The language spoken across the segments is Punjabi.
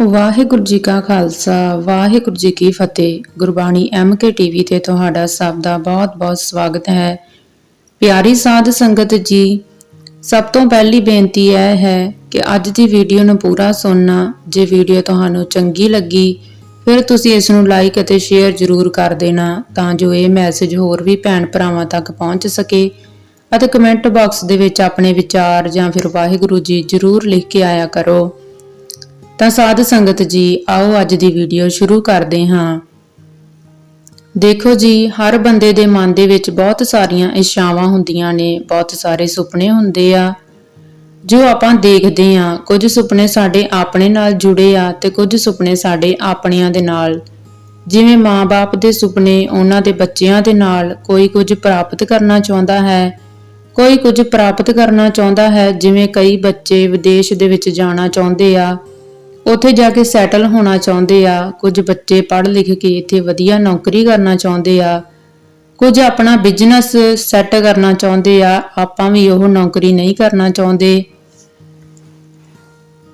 ਵਾਹਿਗੁਰੂ ਜੀ ਕਾ ਖਾਲਸਾ, ਵਾਹਿਗੁਰੂ ਜੀ ਕੀ ਫਤਿਹ। ਗੁਰਬਾਣੀ ਐਮਕੇ ਟੀਵੀ ਤੇ ਤੁਹਾਡਾ ਸਭ ਦਾ ਬਹੁਤ-ਬਹੁਤ ਸਵਾਗਤ ਹੈ। ਪਿਆਰੀ ਸਾਧ ਸੰਗਤ ਜੀ, ਸਭ ਤੋਂ ਪਹਿਲੀ ਬੇਨਤੀ ਇਹ ਹੈ ਕਿ ਅੱਜ ਦੀ ਵੀਡੀਓ ਨੂੰ ਪੂਰਾ ਸੁਣਨਾ, ਜੇ ਵੀਡੀਓ ਤੁਹਾਨੂੰ ਚੰਗੀ ਲੱਗੀ, ਫਿਰ ਤੁਸੀਂ ਇਸ ਨੂੰ ਲਾਈਕ ਅਤੇ ਸ਼ੇਅਰ ਜ਼ਰੂਰ ਕਰ ਦੇਣਾ, ਤਾਂ ਜੋ ਇਹ ਮੈਸੇਜ ਹੋਰ ਵੀ ਭੈਣ ਭਰਾਵਾਂ ਤੱਕ ਪਹੁੰਚ ਸਕੇ ਅਤੇ ਕਮੈਂਟ ਬਾਕਸ ਦੇ ਵਿੱਚ ਆਪਣੇ ਵਿਚਾਰ ਜਾਂ ਫਿਰ ਵਾਹਿਗੁਰੂ ਜੀ ਜ਼ਰੂਰ ਲਿਖ ਕੇ ਆਇਆ ਕਰੋ। ਤਾਂ ਸਾਧ ਸੰਗਤ ਜੀ, ਆਓ ਅੱਜ ਦੀ ਵੀਡੀਓ ਸ਼ੁਰੂ ਕਰਦੇ ਹਾਂ। ਦੇਖੋ ਜੀ, ਹਰ ਬੰਦੇ ਦੇ ਮਨ ਦੇ ਵਿੱਚ ਬਹੁਤ ਸਾਰੀਆਂ ਇੱਛਾਵਾਂ ਹੁੰਦੀਆਂ ਨੇ, ਬਹੁਤ ਸਾਰੇ ਸੁਪਨੇ ਹੁੰਦੇ ਆ। ਜੋ ਆਪਾਂ ਦੇਖਦੇ ਆ ਕੁਝ ਸੁਪਨੇ ਸਾਡੇ ਆਪਣੇ ਨਾਲ ਜੁੜੇ ਆ ਤੇ ਕੁਝ ਸੁਪਨੇ ਸਾਡੇ ਆਪਣਿਆਂ ਦੇ ਨਾਲ। ਜਿਵੇਂ ਮਾਂ-ਬਾਪ ਦੇ ਸੁਪਨੇ ਉਹਨਾਂ ਦੇ ਬੱਚਿਆਂ ਦੇ ਨਾਲ ਕੋਈ ਕੁਝ ਪ੍ਰਾਪਤ ਕਰਨਾ ਚਾਹੁੰਦਾ ਹੈ, ਕੋਈ ਕੁਝ ਪ੍ਰਾਪਤ ਕਰਨਾ ਚਾਹੁੰਦਾ ਹੈ, ਜਿਵੇਂ ਕਈ ਬੱਚੇ ਵਿਦੇਸ਼ ਦੇ ਵਿੱਚ ਜਾਣਾ ਚਾਹੁੰਦੇ ਆ। ਉੱਥੇ ਜਾ ਕੇ ਸੈਟਲ ਹੋਣਾ ਚਾਹੁੰਦੇ ਆ, ਕੁਝ ਬੱਚੇ ਪੜ੍ਹ ਲਿਖ ਕੇ ਇੱਥੇ ਵਧੀਆ ਨੌਕਰੀ ਕਰਨਾ ਚਾਹੁੰਦੇ ਆ, ਕੁਝ ਆਪਣਾ ਬਿਜ਼ਨਸ ਸੈੱਟ ਕਰਨਾ ਚਾਹੁੰਦੇ ਆ, ਆਪਾਂ ਵੀ ਉਹ ਨੌਕਰੀ ਨਹੀਂ ਕਰਨਾ ਚਾਹੁੰਦੇ।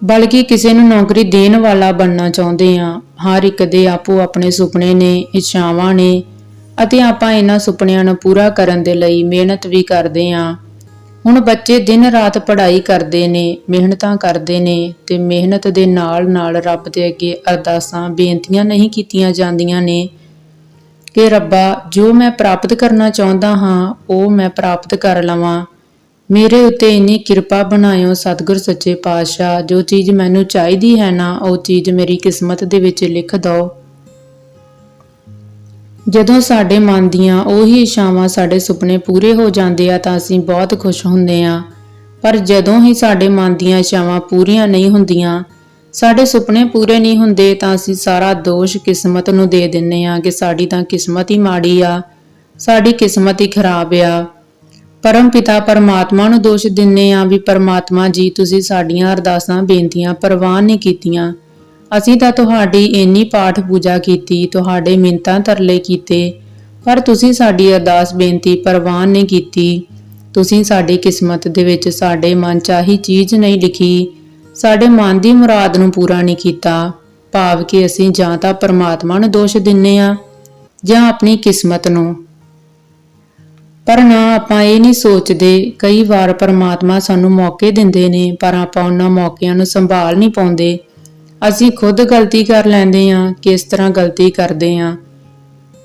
ਬਲਕਿ ਕਿਸੇ ਨੂੰ ਨੌਕਰੀ ਦੇਣ ਵਾਲਾ ਬਣਨਾ ਚਾਹੁੰਦੇ ਆ, ਹਰ ਇੱਕ ਦੇ ਆਪੋ ਆਪਣੇ ਸੁਪਨੇ ਨੇ, ਇੱਛਾਵਾਂ ਨੇ, ਅਤੇ ਆਪਾਂ ਇਹਨਾਂ ਸੁਪਨਿਆਂ ਨੂੰ ਪੂਰਾ ਕਰਨ ਦੇ ਲਈ ਮਿਹਨਤ ਵੀ ਕਰਦੇ ਆ। ਹੁਣ ਬੱਚੇ ਦਿਨ ਰਾਤ ਪੜ੍ਹਾਈ ਕਰਦੇ ਨੇ, ਮਿਹਨਤਾਂ ਕਰਦੇ ਨੇ ਤੇ ਮਿਹਨਤ ਦੇ ਨਾਲ ਨਾਲ ਰੱਬ ਦੇ ਅੱਗੇ ਅਰਦਾਸਾਂ, ਬੇਨਤੀਆਂ ਨਹੀਂ ਕੀਤੀਆਂ ਜਾਂਦੀਆਂ ਨੇ ਕਿ ਰੱਬਾ, ਜੋ ਮੈਂ ਪ੍ਰਾਪਤ ਕਰਨਾ ਚਾਹੁੰਦਾ ਹਾਂ, ਉਹ ਮੈਂ ਪ੍ਰਾਪਤ ਕਰ ਲਵਾਂ। ਮੇਰੇ ਉੱਤੇ ਇੰਨੀ ਕਿਰਪਾ ਬਣਾਇਓ ਸਤਿਗੁਰ ਸੱਚੇ ਪਾਤਸ਼ਾਹ, ਜੋ ਚੀਜ਼ ਮੈਨੂੰ ਚਾਹੀਦੀ ਹੈ ਨਾ, ਉਹ ਚੀਜ਼ ਮੇਰੀ ਕਿਸਮਤ ਦੇ ਵਿੱਚ ਲਿਖ ਦਿਓ। ਜਦੋਂ ਸਾਡੇ ਮਨ ਦੀਆਂ ਉਹੀ ਇਛਾਵਾਂ ਸਾਡੇ ਸੁਪਨੇ ਪੂਰੇ ਹੋ ਜਾਂਦੇ ਆ ਤਾਂ ਅਸੀਂ ਬਹੁਤ ਖੁਸ਼ ਹੁੰਦੇ ਆ। ਪਰ ਜਦੋਂ ਹੀ ਸਾਡੇ ਮਨ ਦੀਆਂ ਇਛਾਵਾਂ ਪੂਰੀਆਂ ਨਹੀਂ ਹੁੰਦੀਆਂ, ਸਾਡੇ ਸੁਪਨੇ ਪੂਰੇ ਨਹੀਂ ਹੁੰਦੇ ਤਾਂ ਅਸੀਂ ਸਾਰਾ ਦੋਸ਼ ਕਿਸਮਤ ਨੂੰ ਦੇ ਦਿੰਨੇ ਆ ਕਿ ਸਾਡੀ ਤਾਂ ਕਿਸਮਤ ਹੀ ਮਾੜੀ ਆ, ਸਾਡੀ ਕਿਸਮਤ ਹੀ ਖਰਾਬ ਆ। ਪਰਮ ਪਿਤਾ ਪਰਮਾਤਮਾ ਨੂੰ ਦੋਸ਼ ਦਿੰਨੇ ਆ ਵੀ ਪਰਮਾਤਮਾ ਜੀ, ਤੁਸੀਂ ਸਾਡੀਆਂ ਅਰਦਾਸਾਂ, ਬੇਨਤੀਆਂ, ਪ੍ਰਵਾਨ ਨਹੀਂ ਕੀਤੀਆਂ। ਅਸੀਂ ਤਾਂ ਤੁਹਾਡੀ ਇੰਨੀ ਪਾਠ ਪੂਜਾ ਕੀਤੀ, ਤੁਹਾਡੇ ਮਿੰਤਾਂ ਤਰਲੇ ਕੀਤੇ, ਪਰ ਤੁਸੀਂ ਸਾਡੀ ਅਰਦਾਸ ਬੇਨਤੀ ਪ੍ਰਵਾਨ ਨਹੀਂ ਕੀਤੀ। ਤੁਸੀਂ ਸਾਡੀ ਕਿਸਮਤ ਦੇ ਵਿੱਚ ਸਾਡੇ ਮਨ ਚਾਹੀ ਚੀਜ਼ ਨਹੀਂ ਲਿਖੀ। ਸਾਡੇ ਮਨ ਦੀ ਮੁਰਾਦ ਨੂੰ ਪੂਰਾ ਨਹੀਂ ਕੀਤਾ। ਭਾਵ ਕਿ ਅਸੀਂ ਜਾਂ ਤਾਂ ਪਰਮਾਤਮਾ ਨੂੰ ਦੋਸ਼ ਦਿੰਨੇ ਆ, ਜਾਂ ਆਪਣੀ ਕਿਸਮਤ ਨੂੰ। ਪਰ ਨਾ ਆਪਾਂ ਇਹ ਨਹੀਂ ਸੋਚਦੇ, ਕਈ ਵਾਰ ਪਰਮਾਤਮਾ ਸਾਨੂੰ ਮੌਕੇ ਦਿੰਦੇ ਨੇ, ਪਰ ਆਪਾਂ ਉਹਨਾਂ ਮੌਕਿਆਂ ਨੂੰ ਸੰਭਾਲ ਨਹੀਂ ਪਾਉਂਦੇ। ਅਸੀਂ ਖੁਦ ਗਲਤੀ ਕਰ ਲੈਂਦੇ ਹਾਂ, ਕਿਸ ਤਰ੍ਹਾਂ ਗਲਤੀ ਕਰਦੇ ਹਾਂ।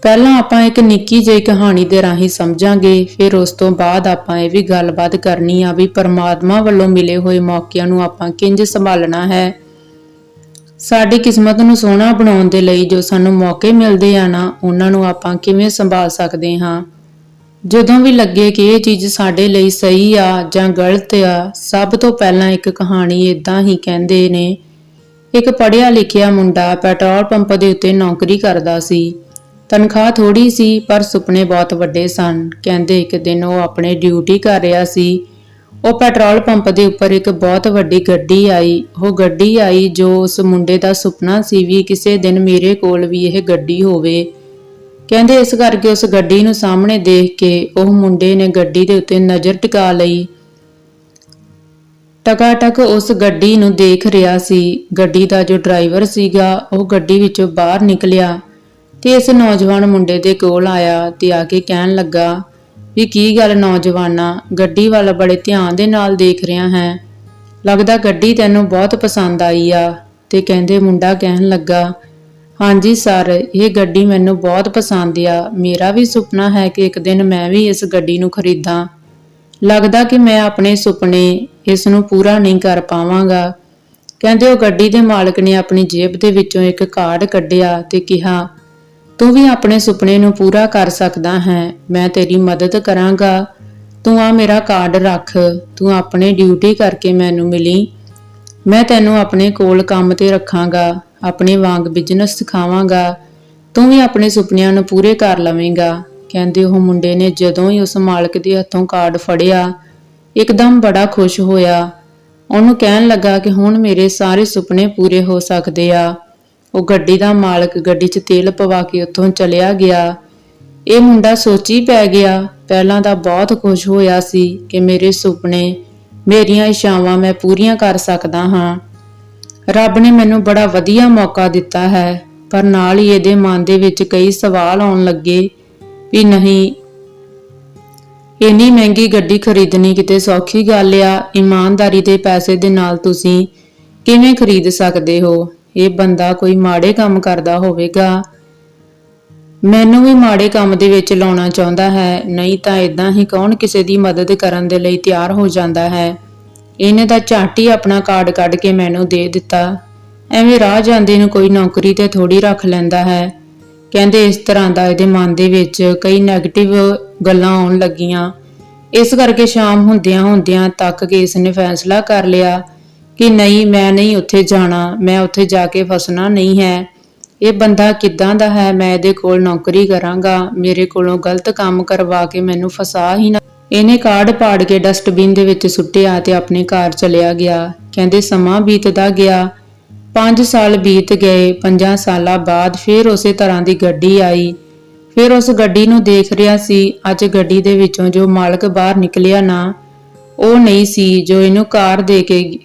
ਪਹਿਲਾਂ ਆਪਾਂ ਇੱਕ ਨਿੱਕੀ ਜਿਹੀ ਕਹਾਣੀ ਦੇ ਰਾਹੀਂ ਸਮਝਾਂਗੇ, ਫਿਰ ਉਸ ਤੋਂ ਬਾਅਦ ਆਪਾਂ ਇਹ ਵੀ ਗੱਲਬਾਤ ਕਰਨੀ ਆ ਵੀ ਪਰਮਾਤਮਾ ਵੱਲੋਂ ਮਿਲੇ ਹੋਏ ਮੌਕਿਆਂ ਨੂੰ ਆਪਾਂ ਕਿੰਜ ਸੰਭਾਲਣਾ ਹੈ। ਸਾਡੀ ਕਿਸਮਤ ਨੂੰ ਸੋਹਣਾ ਬਣਾਉਣ ਦੇ ਲਈ ਜੋ ਸਾਨੂੰ ਮੌਕੇ ਮਿਲਦੇ ਆ ਨਾ, ਉਹਨਾਂ ਨੂੰ ਆਪਾਂ ਕਿਵੇਂ ਸੰਭਾਲ ਸਕਦੇ ਹਾਂ। ਜਦੋਂ ਵੀ ਲੱਗੇ ਕਿ ਇਹ ਚੀਜ਼ ਸਾਡੇ ਲਈ ਸਹੀ ਆ ਜਾਂ ਗਲਤ ਆ, ਸਭ ਤੋਂ ਪਹਿਲਾਂ ਇੱਕ ਕਹਾਣੀ ਇਦਾਂ ਹੀ ਕਹਿੰਦੇ ਨੇ ਇੱਕ ਪੜ੍ਹਿਆ ਲਿਖਿਆ ਮੁੰਡਾ ਪੈਟਰੋਲ ਪੰਪ ਦੇ ਉੱਤੇ ਨੌਕਰੀ ਕਰਦਾ ਸੀ। ਤਨਖਾਹ ਥੋੜੀ ਸੀ, ਪਰ ਸੁਪਨੇ ਬਹੁਤ ਵੱਡੇ ਸਨ। ਕਹਿੰਦੇ ਇੱਕ ਦਿਨ ਉਹ ਆਪਣੇ ਡਿਊਟੀ ਕਰ ਰਿਹਾ ਸੀ। ਉਹ ਪੈਟਰੋਲ ਪੰਪ ਦੇ ਉੱਪਰ ਇੱਕ ਬਹੁਤ ਵੱਡੀ ਗੱਡੀ ਆਈ। ਉਹ ਗੱਡੀ ਆਈ ਜੋ ਉਸ ਮੁੰਡੇ ਦਾ ਸੁਪਨਾ ਸੀ ਵੀ ਕਿਸੇ ਦਿਨ ਮੇਰੇ ਕੋਲ ਵੀ ਇਹ ਗੱਡੀ ਹੋਵੇ। ਕਹਿੰਦੇ ਇਸ ਕਰਕੇ ਉਸ ਗੱਡੀ ਨੂੰ ਸਾਹਮਣੇ ਦੇਖ ਕੇ ਉਹ ਮੁੰਡੇ ਨੇ ਗੱਡੀ ਦੇ ਉੱਤੇ ਨਜ਼ਰ ਟਿਕਾ ਲਈ। ਟਕਾਟਕ ਉਸ ਗੱਡੀ ਨੂੰ ਦੇਖ ਰਿਹਾ ਸੀ। ਗੱਡੀ ਦਾ ਜੋ ਡਰਾਈਵਰ ਸੀਗਾ, ਉਹ ਗੱਡੀ ਵਿੱਚੋਂ ਬਾਹਰ ਨਿਕਲਿਆ ਤੇ ਇਸ ਨੌਜਵਾਨ ਮੁੰਡੇ ਦੇ ਕੋਲ ਆਇਆ ਤੇ ਆ ਕੇ ਕਹਿਣ ਲੱਗਾ, ਵੀ ਕੀ ਗੱਲ ਨੌਜਵਾਨਾ, ਗੱਡੀ ਵੱਲ ਬੜੇ ਧਿਆਨ ਦੇ ਨਾਲ ਦੇਖ ਰਿਹਾ ਹੈ। ਲੱਗਦਾ ਗੱਡੀ ਤੈਨੂੰ ਬਹੁਤ ਪਸੰਦ ਆਈ ਆ। ਤੇ ਕਹਿੰਦੇ ਮੁੰਡਾ ਕਹਿਣ ਲੱਗਾ, ਹਾਂਜੀ ਸਰ, ਇਹ ਗੱਡੀ ਮੈਨੂੰ ਬਹੁਤ ਪਸੰਦ ਆ। ਮੇਰਾ ਵੀ ਸੁਪਨਾ ਹੈ ਕਿ ਇੱਕ ਦਿਨ ਮੈਂ ਵੀ ਇਸ ਗੱਡੀ ਨੂੰ ਖਰੀਦਾਂ। ਲੱਗਦਾ ਕਿ ਮੈਂ ਆਪਣੇ ਸੁਪਨੇ ਇਸ ਨੂੰ ਪੂਰਾ ਨਹੀਂ ਕਰ ਪਾਵਾਂਗਾ। ਕਹਿੰਦੇ ਉਹ ਗੱਡੀ ਦੇ ਮਾਲਕ ਨੇ ਆਪਣੀ ਜੇਬ ਦੇ ਵਿੱਚੋਂ ਇੱਕ ਕਾਰਡ ਕੱਢਿਆ ਤੇ ਕਿਹਾ, ਤੂੰ ਵੀ ਆਪਣੇ ਸੁਪਨੇ ਨੂੰ ਪੂਰਾ ਕਰ ਸਕਦਾ ਹੈ, ਮੈਂ ਤੇਰੀ ਮਦਦ ਕਰਾਂਗਾ। ਤੂੰ ਆ ਮੇਰਾ ਕਾਰਡ ਰੱਖ, ਤੂੰ ਆਪਣੇ ਡਿਊਟੀ ਕਰਕੇ ਮੈਨੂੰ ਮਿਲੀ। ਮੈਂ ਤੈਨੂੰ ਆਪਣੇ ਕੋਲ ਕੰਮ ਤੇ ਰੱਖਾਂਗਾ, ਆਪਣੇ ਵਾਂਗ ਬਿਜ਼ਨਸ ਸਿਖਾਵਾਂਗਾ। ਤੂੰ ਵੀ ਆਪਣੇ ਸੁਪਨਿਆਂ ਨੂੰ ਪੂਰੇ ਕਰ ਲਵੇਂਗਾ। ਕਹਿੰਦੇ ਉਹ ਮੁੰਡੇ ਨੇ ਜਦੋਂ ਹੀ ਉਸ ਮਾਲਕ ਦੇ ਹੱਥੋਂ ਕਾਰਡ ਫੜਿਆ ਇੱਕਦਮ ਬੜਾ ਖੁਸ਼ ਹੋਇਆ। ਉਹਨੂੰ ਕਹਿਣ ਲੱਗਾ ਕਿ ਹੁਣ ਮੇਰੇ ਸਾਰੇ ਸੁਪਨੇ ਪੂਰੇ ਹੋ ਸਕਦੇ ਆ। ਉਹ ਗੱਡੀ ਦਾ ਮਾਲਕ ਗੱਡੀ 'ਚ ਤੇਲ ਪਵਾ ਕੇ ਉੱਥੋਂ ਚਲਿਆ ਗਿਆ। ਇਹ ਮੁੰਡਾ ਸੋਚੀ ਪੈ ਗਿਆ, ਪਹਿਲਾਂ ਤਾਂ ਬਹੁਤ ਖੁਸ਼ ਹੋਇਆ ਸੀ ਕਿ ਮੇਰੇ ਸੁਪਨੇ, ਮੇਰੀਆਂ ਇਛਾਵਾਂ ਮੈਂ ਪੂਰੀਆਂ ਕਰ ਸਕਦਾ ਹਾਂ। ਰੱਬ ਨੇ ਮੈਨੂੰ ਬੜਾ ਵਧੀਆ ਮੌਕਾ ਦਿੱਤਾ ਹੈ, ਪਰ ਨਾਲ ਹੀ ਇਹਦੇ ਮਨ ਦੇ ਵਿੱਚ ਕਈ ਸਵਾਲ ਆਉਣ ਲੱਗੇ ਵੀ ਨਹੀਂ ਇੰਨੀ ਮਹਿੰਗੀ ਗੱਡੀ ਖਰੀਦਣੀ ਕਿਤੇ ਸੌਖੀ ਗੱਲ ਆ, ਇਮਾਨਦਾਰੀ ਦੇ ਪੈਸੇ ਦੇ ਨਾਲ ਤੁਸੀਂ ਕਿਵੇਂ ਖਰੀਦ ਸਕਦੇ ਹੋ? ਇਹ ਬੰਦਾ ਕੋਈ ਮਾੜੇ ਕੰਮ ਕਰਦਾ ਹੋਵੇਗਾ। ਮੈਨੂੰ ਵੀ ਮਾੜੇ ਕੰਮ ਦੇ ਵਿੱਚ ਲਾਉਣਾ ਚਾਹੁੰਦਾ ਹੈ, ਨਹੀਂ ਤਾਂ ਇਦਾਂ ਹੀ ਕੌਣ ਕਿਸੇ ਦੀ ਮਦਦ ਕਰਨ ਦੇ ਲਈ ਤਿਆਰ ਹੋ ਜਾਂਦਾ ਹੈ? ਇਹਨੇ ਤਾਂ ਝਾਟ ਹੀ ਆਪਣਾ ਕਾਰਡ ਕੱਢ ਕੇ ਮੈਨੂੰ ਦੇ ਦਿੱਤਾ। ਐਵੇਂ ਰਾਹ ਜਾਂਦੇ ਨੂੰ ਕੋਈ ਨੌਕਰੀ ਤੇ ਥੋੜੀ ਰੱਖ ਲੈਂਦਾ ਹੈ। ਕਹਿੰਦੇ ਇਸ ਤਰ੍ਹਾਂ ਦਾ ਇਹਦੇ ਮਨ ਦੇ ਵਿੱਚ ਕਈ ਨੈਗੇਟਿਵ ਗੱਲਾਂ ਆਉਣ ਲੱਗੀਆਂ। ਇਸ ਕਰਕੇ ਸ਼ਾਮ ਹੁੰਦਿਆਂ ਹੁੰਦਿਆਂ ਤੱਕ ਕਿ ਇਸ ਨੇ ਫੈਸਲਾ ਕਰ ਲਿਆ ਕਿ ਨਹੀਂ, ਮੈਂ ਨਹੀਂ ਉੱਥੇ ਜਾਣਾ, ਮੈਂ ਉੱਥੇ ਜਾ ਕੇ ਫਸਣਾ ਨਹੀਂ ਹੈ। ਇਹ ਬੰਦਾ ਕਿੱਦਾਂ ਦਾ ਹੈ? ਮੈਂ ਇਹਦੇ ਕੋਲ ਨੌਕਰੀ ਕਰਾਂਗਾ, ਮੇਰੇ ਕੋਲੋਂ ਗਲਤ ਕੰਮ ਕਰਵਾ ਕੇ ਮੈਨੂੰ ਫਸਾ ਹੀ ਨਾ। ਇਹਨੇ ਕਾਰਡ ਪਾੜ ਕੇ ਡਸਟਬਿਨ ਦੇ ਵਿੱਚ ਸੁੱਟਿਆ ਤੇ ਆਪਣੇ ਘਰ ਚਲਿਆ ਗਿਆ। ਕਹਿੰਦੇ ਸਮਾਂ ਬੀਤਦਾ ਗਿਆ। 5 ਸਾਲ ਬੀਤ ਗਏ 5 ਸਾਲਾਂ ਬਾਅਦ ਫਿਰ ਉਸੇ ਤਰ੍ਹਾਂ ਦੀ ਗੱਡੀ ਆਈ। ਫਿਰ ਉਸ ਗੱਡੀ ਨੂੰ ਦੇਖ ਰਿਹਾ ਸੀ, ਅੱਜ ਗੱਡੀ ਦੇ ਵਿੱਚੋਂ ਜੋ ਮਾਲਕ ਬਾਹਰ ਨਿਕਲਿਆ ਨਾ, ਉਹ ਨਹੀਂ ਸੀ ਜੋ ਇਹਨੂੰ ਕਾਰ ਦੇ ਕੇ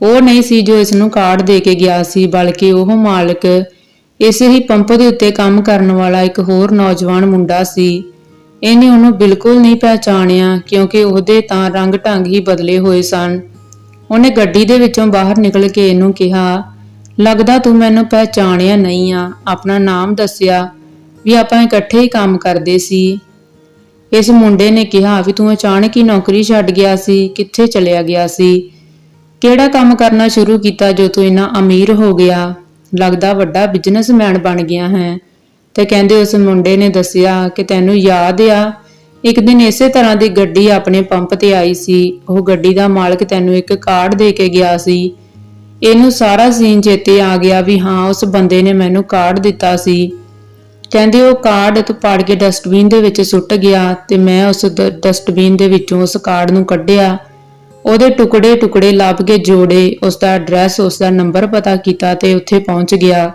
ਉਹ ਨਹੀਂ ਸੀ ਜੋ ਇਸ ਨੂੰ ਕਾਰਡ ਦੇ ਕੇ ਗਿਆ ਸੀ, ਬਲਕਿ ਉਹ ਮਾਲਕ ਇਸੇ ਹੀ ਪੰਪ ਦੇ ਉੱਤੇ ਕੰਮ ਕਰਨ ਵਾਲਾ ਇੱਕ ਹੋਰ ਨੌਜਵਾਨ ਮੁੰਡਾ ਸੀ। ਇਹਨੇ ਉਹਨੂੰ ਬਿਲਕੁਲ ਨਹੀਂ ਪਹਿਚਾਣਿਆ, ਕਿਉਂਕਿ ਉਹਦੇ ਤਾਂ ਰੰਗ ਢੰਗ ਹੀ ਬਦਲੇ ਹੋਏ ਸਨ। ਉਹਨੇ ਗੱਡੀ ਦੇ ਵਿੱਚੋਂ ਬਾਹਰ ਨਿਕਲ ਕੇ ਇਹਨੂੰ ਕਿਹਾ, ਲੱਗਦਾ ਤੂੰ ਮੈਨੂੰ ਪਹਿਚਾਣਿਆ ਨਹੀਂ ਆ। ਆਪਣਾ ਨਾਮ ਦੱਸਿਆ ਵੀ ਆਪਾਂ ਇਕੱਠੇ ਹੀ ਕੰਮ ਕਰਦੇ ਸੀ। ਇਸ ਮੁੰਡੇ ਨੇ ਕਿਹਾ ਵੀ ਤੂੰ ਅਚਾਨਕ ਹੀ ਨੌਕਰੀ ਛੱਡ ਗਿਆ ਸੀ, ਕਿੱਥੇ ਚਲਿਆ ਗਿਆ ਸੀ? ਕਿਹੜਾ ਕੰਮ ਕਰਨਾ ਸ਼ੁਰੂ ਕੀਤਾ ਜੋ ਤੂੰ ਇੰਨਾ ਅਮੀਰ ਹੋ ਗਿਆ? ਲੱਗਦਾ ਵੱਡਾ ਬਿਜ਼ਨਸਮੈਨ ਬਣ ਗਿਆ ਹੈ। ਤੇ ਕਹਿੰਦੇ ਉਸ ਮੁੰਡੇ ਨੇ ਦੱਸਿਆ ਕਿ ਤੈਨੂੰ ਯਾਦ ਆ ਇੱਕ ਦਿਨ ਇਸੇ ਤਰ੍ਹਾਂ ਦੀ ਗੱਡੀ ਆਪਣੇ ਪੰਪ ਤੇ ਆਈ ਸੀ। ਉਹ ਗੱਡੀ ਦਾ ਮਾਲਕ ਤੈਨੂੰ ਇੱਕ ਕਾਰਡ ਦੇ ਕੇ ਗਿਆ ਸੀ। ਇਹਨੂੰ ਸਾਰਾ ਸੀਨ ਚੇਤੇ ਆ ਗਿਆ ਵੀ ਹਾਂ, ਉਸ ਬੰਦੇ ਨੇ ਮੈਨੂੰ ਕਾਰਡ ਦਿੱਤਾ ਸੀ। ਕਹਿੰਦੇ ਉਹ ਕਾਰਡ ਤੂੰ ਪਾੜ ਕੇ ਡਸਟਬਿਨ ਦੇ ਵਿੱਚ ਸੁੱਟ ਗਿਆ ਤੇ ਮੈਂ ਉਸ ਡ- ਡਸਟਬਿਨ ਦੇ ਵਿੱਚੋਂ ਉਸ ਕਾਰਡ ਨੂੰ ਕੱਢਿਆ। ਉਹਦੇ ਟੁਕੜੇ ਟੁਕੜੇ ਲੱਭ ਕੇ ਜੋੜੇ ਉਸ ਦਾ ਐਡਰੈਸ ਉਸ ਦਾ ਨੰਬਰ ਪਤਾ ਕੀਤਾ ਤੇ ਉੱਥੇ ਪਹੁੰਚ ਗਿਆ।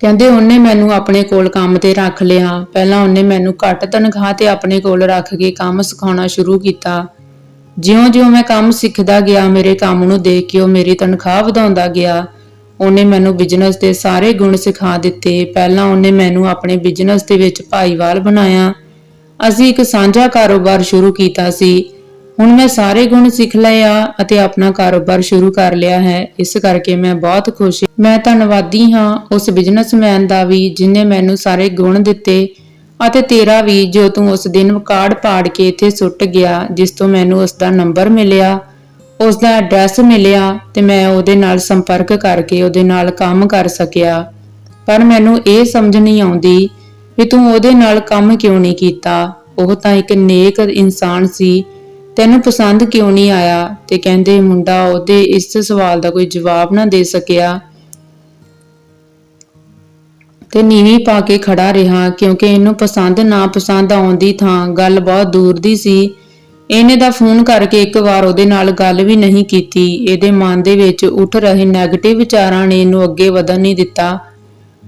ਕਹਿੰਦੇ ਉਹਨੇ ਮੈਨੂੰ ਆਪਣੇ ਕੋਲ ਕੰਮ ਤੇ ਰੱਖ ਲਿਆ। ਪਹਿਲਾਂ ਉਹਨੇ ਮੈਨੂੰ ਘੱਟ ਤਨਖਾਹ ਤੇ ਆਪਣੇ ਕੋਲ ਰੱਖ ਕੇ ਕੰਮ ਸਿਖਾਉਣਾ ਸ਼ੁਰੂ ਕੀਤਾ। ਜਿਉਂ-ਜਿਉਂ ਮੈਂ ਕੰਮ ਸਿੱਖਦਾ ਗਿਆ, ਮੇਰੇ ਕੰਮ ਨੂੰ ਦੇਖ ਕੇ ਉਹ ਮੇਰੀ ਤਨਖਾਹ ਵਧਾਉਂਦਾ ਗਿਆ। ਉਹਨੇ ਮੈਨੂੰ ਬਿਜ਼ਨਸ ਦੇ ਸਾਰੇ ਗੁਣ ਸਿਖਾ ਦਿੱਤੇ। ਪਹਿਲਾਂ ਉਹਨੇ ਮੈਨੂੰ ਆਪਣੇ ਬਿਜ਼ਨਸ ਦੇ ਵਿੱਚ ਭਾਈਵਾਲ ਬਣਾਇਆ। ਅਸੀਂ ਇੱਕ ਸਾਂਝਾ ਕਾਰੋਬਾਰ ਸ਼ੁਰੂ ਕੀਤਾ ਸੀ। ਹੁਣ ਮੈਂ ਸਾਰੇ ਗੁਣ ਸਿੱਖ ਲਏ ਆ ਅਤੇ ਆਪਣਾ ਕਾਰੋਬਾਰ ਸ਼ੁਰੂ ਕਰ ਲਿਆ ਹੈ। ਇਸ ਕਰਕੇ ਮੈਂ ਬਹੁਤ ਖੁਸ਼ ਹਾਂ। ਮੈਂ ਧੰਨਵਾਦੀ ਹਾਂ ਉਸ ਬਿਜ਼ਨਸਮੈਨ ਦਾ ਵੀ ਜਿਨੇ ਮੈਨੂੰ ਸਾਰੇ ਗੁਣ ਦਿੱਤੇ ਅਤੇ ਤੇਰਾ ਵੀ ਜੋ ਤੂੰ ਉਸ ਦਿਨ ਕਾਰਡ ਪਾੜ ਕੇ ਇੱਥੇ ਸੁੱਟ ਗਿਆ, ਜਿਸ ਤੋਂ ਮੈਨੂੰ ਉਸ ਦਾ ਨੰਬਰ ਮਿਲਿਆ, ਉਸ ਦਾ ਐਡਰੈਸ ਮਿਲਿਆ ਤੇ ਮੈਂ ਉਹਦੇ ਨਾਲ ਸੰਪਰਕ ਕਰਕੇ ਉਹਦੇ ਨਾਲ ਕੰਮ ਕਰ ਸਕਿਆ। ਪਰ ਮੈਨੂੰ ਇਹ ਸਮਝ ਨਹੀਂ ਆਉਂਦੀ ਵੀ ਤੂੰ ਉਹਦੇ ਨਾਲ ਕੰਮ ਕਿਉਂ ਨਹੀਂ ਕੀਤਾ? ਉਹ ਤਾਂ ਇੱਕ ਨੇਕ ਇਨਸਾਨ ਸੀ। ਤੈਨੂੰ ਪਸੰਦ ਕਿਉਂ ਨਹੀਂ ਆਇਆ? ਤੇ ਕਹਿੰਦੇ, ਮੁੰਡਾ, ਉਹਦੇ ਇਸ ਸਵਾਲ ਦਾ ਕੋਈ ਜਵਾਬ ਨਾ ਦੇ ਸਕਿਆ। ਤੇ ਨੀਵੀਂ ਪਾ ਕੇ ਖੜਾ ਰਿਹਾ, ਕਿਉਂਕਿ ਇਹਨੂੰ ਪਸੰਦ ਨਾ ਪਸੰਦ ਆਉਂਦੀ ਥਾਂ ਗੱਲ ਬਹੁਤ ਦੂਰ ਦੀ ਸੀ। ਇਹਨੇ ਦਾ ਫੋਨ ਕਰਕੇ ਇੱਕ ਵਾਰ ਉਹਦੇ ਨਾਲ ਗੱਲ ਵੀ ਨਹੀਂ ਕੀਤੀ। ਇਹਦੇ ਮਨ ਦੇ ਵਿੱਚ ਉੱਠ ਰਹੇ ਨੈਗੇਟਿਵ ਵਿਚਾਰਾਂ ਨੇ ਇਹਨੂੰ ਅੱਗੇ ਵਧਣ ਨਹੀਂ ਦਿੱਤਾ।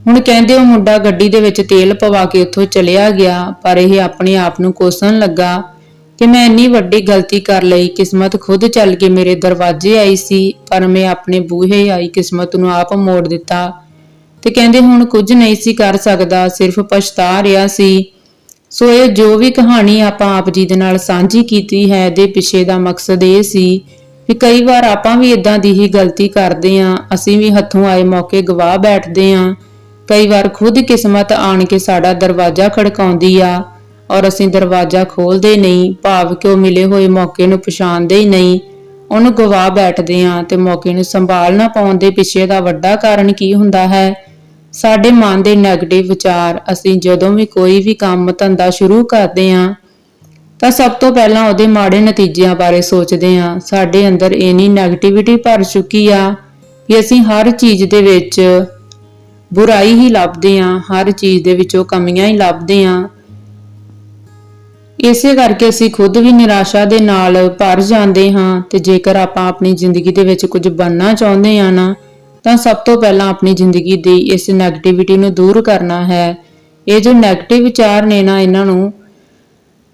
ਹੁਣ ਕਹਿੰਦੇ, ਉਹ ਮੁੰਡਾ ਗੱਡੀ ਦੇ ਵਿੱਚ ਤੇਲ ਪਵਾ ਕੇ ਉੱਥੋਂ ਚਲਿਆ ਗਿਆ, ਪਰ ਇਹ ਆਪਣੇ ਆਪ ਨੂੰ ਕੋਸਣ ਲੱਗਾ। ਕਿ ਮੈਂ ਇੰਨੀ ਵੱਡੀ ਗਲਤੀ ਕਰ ਲਈ, ਕਿਸਮਤ ਖੁਦ ਚੱਲ ਕੇ ਮੇਰੇ ਦਰਵਾਜ਼ੇ ਆਈ ਸੀ, ਪਰ ਮੈਂ ਆਪਣੇ ਬੂਹੇ ਆਈ ਕਿਸਮਤ ਨੂੰ ਆਪ ਮੋੜ ਦਿੱਤਾ। ਤੇ ਕਹਿੰਦੇ ਹੁਣ ਕੁਝ ਨਹੀਂ ਸੀ ਕਰ ਸਕਦਾ, ਸਿਰਫ ਪਛਤਾ ਰਿਹਾ ਸੀ। ਸੋ ਇਹ ਜੋ ਵੀ ਕਹਾਣੀ ਆਪਾਂ ਆਪ ਜੀ ਦੇ ਨਾਲ ਸਾਂਝੀ ਕੀਤੀ ਹੈ, ਦੇ ਪਿੱਛੇ ਦਾ ਮਕਸਦ ਇਹ ਸੀ ਕਿ ਕਈ ਵਾਰ ਆਪਾਂ ਵੀ ਇਦਾਂ ਦੀ ਹੀ ਗਲਤੀ ਕਰਦੇ ਆਂ ਅਸੀਂ ਵੀ ਹੱਥੋਂ ਆਏ ਮੌਕੇ ਗਵਾ ਬੈਠਦੇ ਆਂ ਕਈ ਵਾਰ ਖੁਦ ਕਿਸਮਤ ਆਣ ਕੇ ਸਾਡਾ ਦਰਵਾਜ਼ਾ ਖੜਕਾਉਂਦੀ ਆ ਔਰ ਅਸੀਂ ਦਰਵਾਜ਼ਾ ਖੋਲਦੇ ਨਹੀਂ, ਭਾਵ ਕਿ ਉਹ ਮਿਲੇ ਹੋਏ ਮੌਕੇ ਨੂੰ ਪਛਾਣਦੇ ਹੀ ਨਹੀਂ। ਉਹਨੂੰ ਗਵਾ ਬੈਠਦੇ ਆਂ ਤੇ ਮੌਕੇ ਨੂੰ ਸੰਭਾਲ ਨਾ ਪਾਉਣ ਦੇ ਪਿੱਛੇ ਦਾ ਵੱਡਾ ਕਾਰਨ ਕੀ ਹੁੰਦਾ ਹੈ? ਸਾਡੇ ਮਨ ਦੇ ਨੈਗੇਟਿਵ ਵਿਚਾਰ ਅਸੀਂ ਜਦੋਂ ਵੀ ਕੋਈ ਵੀ ਕੰਮ ਧੰਦਾ ਸ਼ੁਰੂ ਕਰਦੇ ਆਂ ਤਾਂ ਸਭ ਤੋਂ ਪਹਿਲਾਂ ਉਹਦੇ ਮਾੜੇ ਨਤੀਜਿਆਂ ਬਾਰੇ ਸੋਚਦੇ ਆਂ ਸਾਡੇ ਅੰਦਰ ਇੰਨੀ ਨੈਗੇਟਿਵਿਟੀ ਭਰ ਚੁੱਕੀ ਆ ਕਿ ਅਸੀਂ ਹਰ ਚੀਜ਼ ਦੇ ਵਿੱਚ ਬੁਰਾਈ ਹੀ ਲੱਭਦੇ ਆਂ ਹਰ ਚੀਜ਼ ਦੇ ਵਿੱਚੋਂ ਕਮੀਆਂ ਹੀ ਲੱਭਦੇ ਆਂ ਇਸੇ ਕਰਕੇ ਅਸੀਂ ਖੁਦ ਵੀ ਨਿਰਾਸ਼ਾ ਦੇ ਨਾਲ ਭਰ ਜਾਂਦੇ ਹਾਂ ਤੇ ਜੇਕਰ ਆਪਾਂ ਆਪਣੀ ਜ਼ਿੰਦਗੀ ਦੇ ਵਿੱਚ ਕੁਝ ਬਣਨਾ ਚਾਹੁੰਦੇ ਆ ਨਾ, ਤਾਂ ਸਭ ਤੋਂ ਪਹਿਲਾਂ ਆਪਣੀ ਜ਼ਿੰਦਗੀ ਦੀ ਇਸ ਨੈਗੇਟਿਵਿਟੀ ਨੂੰ ਦੂਰ ਕਰਨਾ ਹੈ। ਇਹ ਜੋ ਨੈਗੇਟਿਵ ਵਿਚਾਰ ਨੇ ਨਾ, ਇਹਨਾਂ ਨੂੰ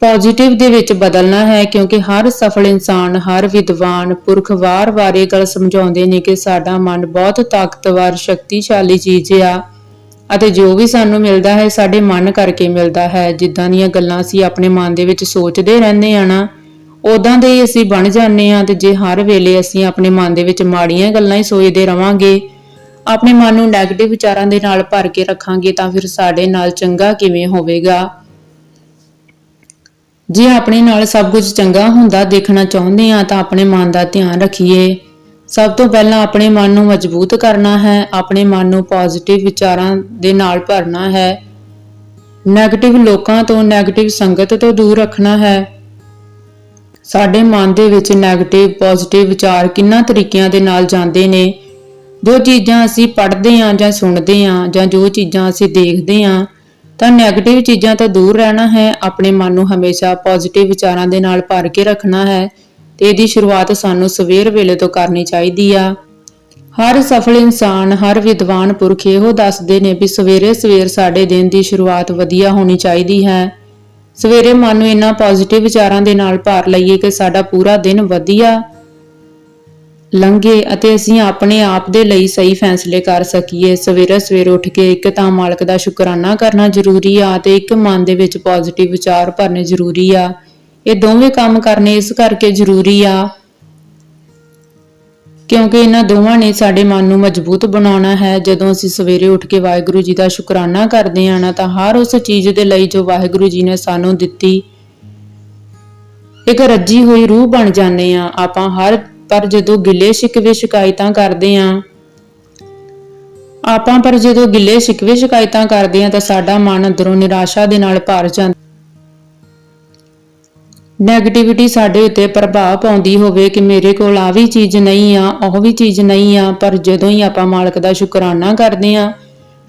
ਪੋਜ਼ਿਟਿਵ ਦੇ ਵਿੱਚ ਬਦਲਣਾ ਹੈ, ਕਿਉਂਕਿ ਹਰ ਸਫਲ ਇਨਸਾਨ, ਹਰ ਵਿਦਵਾਨ, ਪੁਰਖ ਵਾਰ-ਵਾਰ ਇਹ ਗੱਲ ਸਮਝਾਉਂਦੇ ਨੇ ਕਿ ਸਾਡਾ ਮਨ ਬਹੁਤ ਤਾਕਤਵਰ, ਸ਼ਕਤੀਸ਼ਾਲੀ ਚੀਜ਼ ਆ। ਅਤੇ ਜੋ ਵੀ ਸਾਨੂੰ ਮਿਲਦਾ ਹੈ, ਸਾਡੇ ਮਨ ਕਰਕੇ ਮਿਲਦਾ ਹੈ। ਜਿੱਦਾਂ ਦੀਆਂ ਗੱਲਾਂ ਅਸੀਂ ਆਪਣੇ ਮਨ ਦੇ ਵਿੱਚ ਸੋਚਦੇ ਰਹਿੰਦੇ ਆ ਨਾ ਉਦਾਂ ਦੇ ਹੀ ਅਸੀਂ ਬਣ ਜਾਂਦੇ ਆ ਤੇ ਜੇ ਹਰ ਵੇਲੇ ਅਸੀਂ ਆਪਣੇ ਮਨ ਦੇ ਵਿੱਚ ਮਾੜੀਆਂ ਗੱਲਾਂ ਹੀ ਸੋਚਦੇ ਰਵਾਂਗੇ, ਆਪਣੇ ਮਨ ਨੂੰ ਨੈਗੇਟਿਵ ਵਿਚਾਰਾਂ ਦੇ ਨਾਲ ਭਰ ਕੇ ਰੱਖਾਂਗੇ ਤਾਂ ਫਿਰ ਸਾਡੇ ਨਾਲ ਚੰਗਾ ਕਿਵੇਂ ਹੋਵੇਗਾ? ਜੇ ਆਪਣੇ ਨਾਲ ਸਭ ਕੁਝ ਚੰਗਾ ਹੁੰਦਾ ਦੇਖਣਾ ਚਾਹੁੰਦੇ ਆ ਤਾਂ ਆਪਣੇ ਮਨ ਦਾ ਧਿਆਨ ਰੱਖੀਏ। ਸਭ ਤੋਂ ਪਹਿਲਾਂ ਆਪਣੇ ਮਨ ਨੂੰ ਮਜ਼ਬੂਤ ਕਰਨਾ ਹੈ, ਆਪਣੇ ਮਨ ਨੂੰ ਪੋਜ਼ਿਟਿਵ ਵਿਚਾਰਾਂ ਦੇ ਨਾਲ ਭਰਨਾ ਹੈ। 네ਗੇਟਿਵ ਲੋਕਾਂ ਤੋਂ 네ਗੇਟਿਵ ਸੰਗਤ ਤੋਂ ਦੂਰ ਰੱਖਣਾ ਹੈ। ਸਾਡੇ ਮਨ ਦੇ ਵਿੱਚ 네ਗੇਟਿਵ ਪੋਜ਼ਿਟਿਵ ਵਿਚਾਰ ਕਿੰਨਾ ਤਰੀਕਿਆਂ ਦੇ ਨਾਲ ਜਾਂਦੇ ਨੇ। ਜੋ ਚੀਜ਼ਾਂ ਅਸੀਂ ਪੜ੍ਹਦੇ ਹਾਂ ਜਾਂ ਸੁਣਦੇ ਹਾਂ ਜਾਂ ਜੋ ਚੀਜ਼ਾਂ ਅਸੀਂ ਦੇਖਦੇ ਹਾਂ, ਤਾਂ 네ਗੇਟਿਵ ਚੀਜ਼ਾਂ ਤੋਂ ਦੂਰ ਰਹਿਣਾ ਹੈ, ਆਪਣੇ ਮਨ ਨੂੰ ਹਮੇਸ਼ਾ ਪੋਜ਼ਿਟਿਵ ਵਿਚਾਰਾਂ ਦੇ ਨਾਲ ਭਰ ਕੇ ਰੱਖਣਾ ਹੈ। ਤੇ ਇਹਦੀ ਸ਼ੁਰੂਆਤ ਸਾਨੂੰ ਸਵੇਰ ਵੇਲੇ ਤੋਂ ਕਰਨੀ ਚਾਹੀਦੀ ਆ। ਹਰ ਸਫਲ ਇਨਸਾਨ, ਹਰ ਵਿਦਵਾਨ ਪੁਰਖ ਇਹੋ ਦੱਸਦੇ ਨੇ ਵੀ ਸਵੇਰੇ ਸਵੇਰ ਸਾਡੇ ਦਿਨ ਦੀ ਸ਼ੁਰੂਆਤ ਵਧੀਆ ਹੋਣੀ ਚਾਹੀਦੀ ਹੈ। ਸਵੇਰੇ ਮਨ ਨੂੰ ਇੰਨਾ ਪੋਜ਼ਿਟਿਵ ਵਿਚਾਰਾਂ ਦੇ ਨਾਲ ਭਰ ਲਈਏ ਕਿ ਸਾਡਾ ਪੂਰਾ ਦਿਨ ਵਧੀਆ ਲੰਘੇ ਅਤੇ ਅਸੀਂ ਆਪਣੇ ਆਪ ਦੇ ਲਈ ਸਹੀ ਫੈਸਲੇ ਕਰ ਸਕੀਏ। ਸਵੇਰੇ ਸਵੇਰ ਉੱਠ ਕੇ ਇੱਕ ਤਾਂ ਮਾਲਕ ਦਾ ਸ਼ੁਕਰਾਨਾ ਕਰਨਾ ਜ਼ਰੂਰੀ ਆ ਤੇ ਇੱਕ ਮਨ ਦੇ ਵਿੱਚ ਪੋਜ਼ਿਟਿਵ ਵਿਚਾਰ ਭਰਨੇ ਜ਼ਰੂਰੀ ਆ। ਇਹ ਦੋਵੇਂ ਕੰਮ ਕਰਨੇ ਇਸ ਕਰਕੇ ਜ਼ਰੂਰੀ ਆ। ਕਿਉਂਕਿ ਇਹਨਾਂ ਦੋਵਾਂ ਨੇ ਸਾਡੇ ਮਨ ਨੂੰ ਮਜ਼ਬੂਤ ਬਣਾਉਣਾ ਹੈ। ਜਦੋਂ ਅਸੀਂ ਸਵੇਰੇ ਉੱਠ ਕੇ ਵਾਹਿਗੁਰੂ ਜੀ ਦਾ ਸ਼ੁਕਰਾਨਾ ਕਰਦੇ ਹਾਂ ਨਾ, ਤਾਂ ਹਰ ਉਸ ਚੀਜ਼ ਦੇ ਲਈ ਜੋ ਵਾਹਿਗੁਰੂ ਜੀ ਨੇ ਸਾਨੂੰ ਦਿੱਤੀ, ਇੱਕ ਰੱਜੀ ਹੋਈ ਰੂਹ ਬਣ ਜਾਂਦੇ ਆ ਆਪਾਂ ਹਰ, ਪਰ ਜਦੋਂ ਗਿੱਲੇ ਸ਼ਿਕਵੇ ਸ਼ਿਕਾਇਤਾਂ ਕਰਦੇ ਆ ਆਪਾਂ ਪਰ ਜਦੋਂ ਗਿੱਲੇ ਸ਼ਿਕਵੇ ਸ਼ਿਕਾਇਤਾਂ ਕਰਦੇ ਆ ਤਾਂ ਸਾਡਾ ਮਨ ਅੰਦਰੋਂ ਨਿਰਾਸ਼ਾ ਦੇ ਨਾਲ ਭਰ ਜਾਂਦਾ। ਨੈਗੇਟਿਵਿਟੀ ਸਾਡੇ ਉੱਤੇ ਪ੍ਰਭਾਵ ਪਾਉਂਦੀ ਹੋਵੇ ਕਿ ਮੇਰੇ ਕੋਲ ਆ ਵੀ ਚੀਜ਼ ਨਹੀਂ ਆ, ਉਹ ਵੀ ਚੀਜ਼ ਨਹੀਂ ਆ, ਪਰ ਜਦੋਂ ਹੀ ਆਪਾਂ ਮਾਲਕ ਦਾ ਸ਼ੁਕਰਾਨਾ ਕਰਦੇ ਆ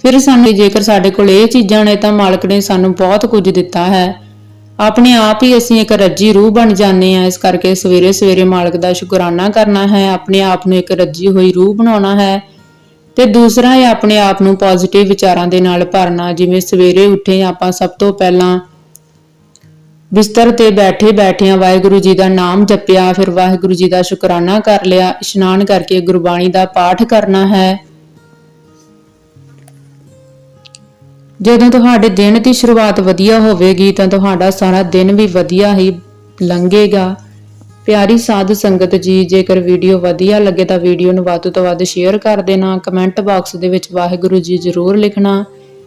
ਫਿਰ ਸਾਨੂੰ ਜੇਕਰ ਸਾਡੇ ਕੋਲ ਇਹ ਚੀਜ਼ਾਂ ਨੇ ਤਾਂ ਮਾਲਕ ਨੇ ਸਾਨੂੰ ਬਹੁਤ ਕੁਝ ਦਿੱਤਾ ਹੈ। ਆਪਣੇ ਆਪ ਹੀ ਅਸੀਂ ਇੱਕ ਰੱਜੀ ਰੂਹ ਬਣ ਜਾਂਦੇ ਆ ਇਸ ਕਰਕੇ ਸਵੇਰੇ ਸਵੇਰੇ ਮਾਲਕ ਦਾ ਸ਼ੁਕਰਾਨਾ ਕਰਨਾ ਹੈ, ਆਪਣੇ ਆਪ ਨੂੰ ਇੱਕ ਰੱਜੀ ਹੋਈ ਰੂਹ ਬਣਾਉਣਾ ਹੈ ਤੇ ਦੂਸਰਾ ਹੈ ਆਪਣੇ ਆਪ ਨੂੰ ਪੋਜ਼ਿਟਿਵ ਵਿਚਾਰਾਂ ਦੇ ਨਾਲ ਭਰਨਾ, ਜਿਵੇਂ ਸਵੇਰੇ ਉੱਠੇ ਆਪਾਂ ਸਭ ਤੋਂ ਪਹਿਲਾਂ ਬਿਸਤਰ ਤੇ ਬੈਠੇ ਬੈਠਿਆਂ ਵਾਹਿਗੁਰੂ ਜੀ ਦਾ ਨਾਮ ਜਪਿਆ, ਫਿਰ ਵਾਹਿਗੁਰੂ ਜੀ ਦਾ ਸ਼ੁਕਰਾਨਾ ਕਰ ਲਿਆ, ਇਸ਼ਨਾਨ ਕਰਕੇ ਗੁਰਬਾਣੀ ਦਾ ਪਾਠ ਕਰਨਾ ਹੈ। ਜਦੋਂ ਤੁਹਾਡੇ ਦਿਨ ਦੀ ਸ਼ੁਰੂਆਤ ਵਧੀਆ ਹੋਵੇਗੀ, ਤਾਂ ਤੁਹਾਡਾ ਸਾਰਾ ਦਿਨ ਵੀ ਵਧੀਆ ਹੀ ਲੰਘੇਗਾ। ਪਿਆਰੀ ਸਾਧ ਸੰਗਤ ਜੀ, ਜੇਕਰ ਵੀਡੀਓ ਵਧੀਆ ਲੱਗੇ ਤਾਂ ਵੀਡੀਓ ਨੂੰ ਵੱਧ ਤੋਂ ਵੱਧ ਸ਼ੇਅਰ ਕਰ ਦੇਣਾ, ਕਮੈਂਟ ਬਾਕਸ ਦੇ ਵਿੱਚ ਵਾਹਿਗੁਰੂ ਜੀ ਜ਼ਰੂਰ ਲਿਖਣਾ।